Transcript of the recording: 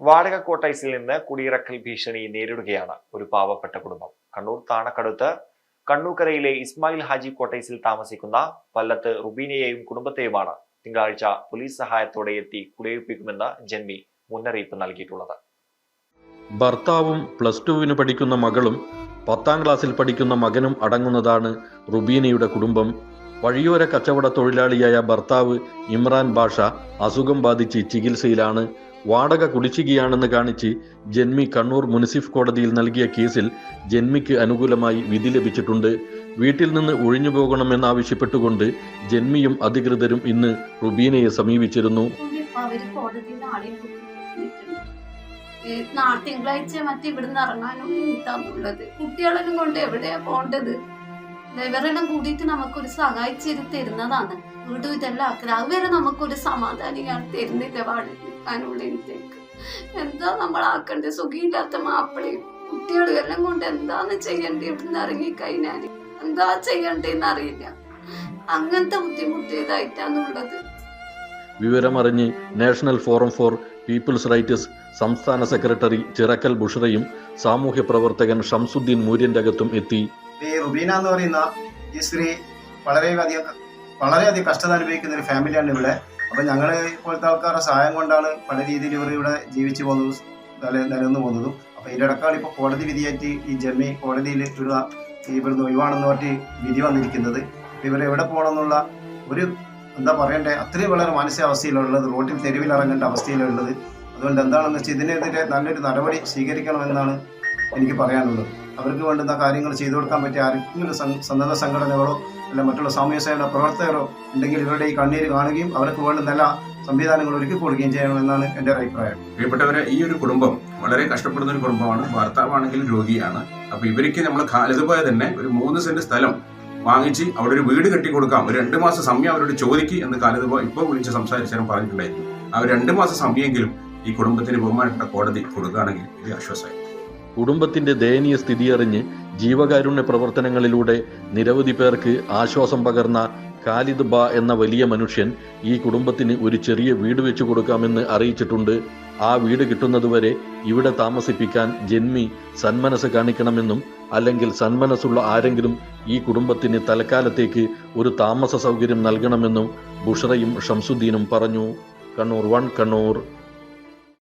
വാടക ക്വാർട്ടേഴ്സിൽ നിന്ന് കുടിയിറക്കൽ ഭീഷണി നേരിടുകയാണ് ഒരു പാവപ്പെട്ട കുടുംബം. കണ്ണൂർ താണക്കടുത്ത് കണ്ണൂക്കരയിലെ ഇസ്മായിൽ ഹാജി ക്വാർട്ടേഴ്സിൽ താമസിക്കുന്ന പല്ലത്ത് റുബീനയെയും കുടുംബത്തെയുമാണ് തിങ്കളാഴ്ച പോലീസ് സഹായത്തോടെ എത്തി കുടിയൊഴിപ്പിക്കുമെന്ന് ജന്മി മുന്നറിയിപ്പ് നൽകിയിട്ടുള്ളത്. ഭർത്താവും പ്ലസ് ടുവിന് പഠിക്കുന്ന മകളും പത്താം ക്ലാസ്സിൽ പഠിക്കുന്ന മകനും അടങ്ങുന്നതാണ് റുബീനയുടെ കുടുംബം. വഴിയോര കച്ചവട തൊഴിലാളിയായ ഭർത്താവ് ഇമ്രാൻ ബാഷ അസുഖം ബാധിച്ച് ചികിത്സയിലാണ് വാടക കുടിശ്ശികയാണെന്ന് കാണിച്ച് ജന്മി കണ്ണൂർ മുനിസിഫ് കോടതിയിൽ നൽകിയ കേസിൽ ജന്മിക്ക് അനുകൂലമായി വിധി ലഭിച്ചിട്ടുണ്ട്. വീട്ടിൽ നിന്ന് ഒഴിഞ്ഞു പോകണമെന്നാവശ്യപ്പെട്ടുകൊണ്ട് ജന്മിയും അധികൃതരും ഇന്ന് റുബീനയെ സമീപിച്ചിരുന്നു. തിങ്കളാഴ്ച മറ്റേ ഇവിടുന്ന് ഇറങ്ങാനും ഇതാണുള്ളത് കുട്ടികളെല്ലാം കൊണ്ട് എവിടെയാ പോണ്ടത്? ഇവരെല്ലാം കൂടിയിട്ട് നമുക്കൊരു സഹായിച്ചു തരുന്നതാണ്. വീടും ഇതെല്ലാം ആക്കുന്നത് അതുവരെ നമുക്കൊരു തരുന്നില്ല ഇയാൾ തരുന്നില്ല എന്തേക്ക് എന്താ നമ്മൾ ആക്കണ്ടേ? സുഖമില്ലാത്ത മാപ്പിളയും കുട്ടികളും എല്ലാം കൊണ്ട് എന്താന്ന് ചെയ്യണ്ടേ? ഇവിടുന്ന് ഇറങ്ങിക്കഴിഞ്ഞാൽ എന്താ ചെയ്യണ്ടേന്ന് അറിയില്ല. അങ്ങനത്തെ ബുദ്ധിമുട്ട് ഇതായിട്ടാണുള്ളത് വിവരമറിഞ്ഞ് national forum for people's rights സംസ്ഥാന സെക്രട്ടറി ചിറക്കൽ ബുഷറയും സാമൂഹ്യ പ്രവർത്തകൻ ഷംസുദ്ദീൻ മൂര്യന്റകത്തും എത്തി. ഈ റുബീന എന്ന് പറയുന്ന ഈ സ്ത്രീ വളരെയധികം വളരെയധികം കഷ്ടത അനുഭവിക്കുന്ന ഒരു ഫാമിലിയാണ് ഇവിടെ. അപ്പം ഞങ്ങൾ ഇപ്പോഴത്തെ ആൾക്കാരുടെ സഹായം കൊണ്ടാണ് പല രീതിയിൽ ഇവർ ഇവിടെ ജീവിച്ചു പോകുന്നതും നില നിലനിന്ന് പോകുന്നതും. അപ്പോൾ ഇതിന്റെ ഇടക്കാണ് ഇപ്പോൾ കോടതി വിധിയായിട്ട് ഈ ജമ്മി കോടതിയിൽ ഈ ഇവിടുന്ന് ഒഴിവാണെന്ന് പറഞ്ഞ് വിധി വന്നിരിക്കുന്നത്. ഇവർ എവിടെ പോകണമെന്നുള്ള ഒരു എന്താ പറയണ്ടേ അത്രയും വളരെ മാനസികാവസ്ഥയിലുള്ളത് റോട്ടിൽ തെരുവിൽ ഇറങ്ങേണ്ട അവസ്ഥയിലുള്ളത്. അതുകൊണ്ട് എന്താണെന്ന് വെച്ചാൽ ഇതിനെതിരെ നല്ലൊരു നടപടി സ്വീകരിക്കണമെന്നാണ് എനിക്ക് പറയാനുള്ളത് അവർക്ക് വേണ്ടുന്ന കാര്യങ്ങൾ ചെയ്തു കൊടുക്കാൻ പറ്റിയ ആരെങ്കിലും സന്നദ്ധ സംഘടനകളോ അല്ല മറ്റുള്ള സാമൂഹ്യ സേവന പ്രവർത്തകരോ ഉണ്ടെങ്കിൽ ഇവരുടെ ഈ കണ്ണീര് കാണുകയും അവർക്ക് വേണ്ടുന്ന എല്ലാ സംവിധാനങ്ങൾ ഒരുക്കി കൊടുക്കുകയും ചെയ്യണമെന്നാണ് എന്റെ ഒരു അഭിപ്രായം. പ്രിയപ്പെട്ടവരെ ഈ ഒരു കുടുംബം വളരെ കഷ്ടപ്പെടുന്ന ഒരു കുടുംബമാണ്. ഭർത്താവാണെങ്കിൽ രോഗിയാണ്. അപ്പൊ ഇവർക്ക് നമ്മൾ ഇതുപോലെ തന്നെ ഒരു മൂന്ന് സെന്റ് സ്ഥലം വാങ്ങിച്ച് അവിടെ ഒരു വീട് കെട്ടി കൊടുക്കാം. ഒരു രണ്ട് മാസം സമയം അവരോട് ചോദിക്ക് എന്ന് കാലതുപോലെ ഇപ്പോൾ വിളിച്ച് സംസാരിച്ചാലും പറഞ്ഞിട്ടുണ്ടായിരുന്നു. ആ രണ്ട് മാസം സമയമെങ്കിലും ഈ കുടുംബത്തിന് ബഹുമാനപ്പെട്ട കോടതി കൊടുക്കുകയാണെങ്കിൽ ഇത് ആശ്വാസമായി കുടുംബത്തിന്റെ ദയനീയ സ്ഥിതി സ്ഥിതിയറിഞ്ഞ് ജീവകാരുണ്യ പ്രവർത്തനങ്ങളിലൂടെ നിരവധി പേർക്ക് ആശ്വാസം പകർന്ന ഖാലിദ് ബ എന്ന വലിയ മനുഷ്യൻ ഈ കുടുംബത്തിന് ഒരു ചെറിയ വീട് വെച്ചു കൊടുക്കാമെന്ന് അറിയിച്ചിട്ടുണ്ട്. ആ വീട് കിട്ടുന്നതുവരെ ഇവിടെ താമസിപ്പിക്കാൻ ജന്മി സന്മനസ് കാണിക്കണമെന്നും അല്ലെങ്കിൽ സന്മനസ്സുള്ള ആരെങ്കിലും ഈ കുടുംബത്തിന് തൽക്കാലത്തേക്ക് ഒരു താമസ സൗകര്യം നൽകണമെന്നും ബുഷറയും ഷംസുദ്ദീനും പറഞ്ഞു. Kannur one Kannur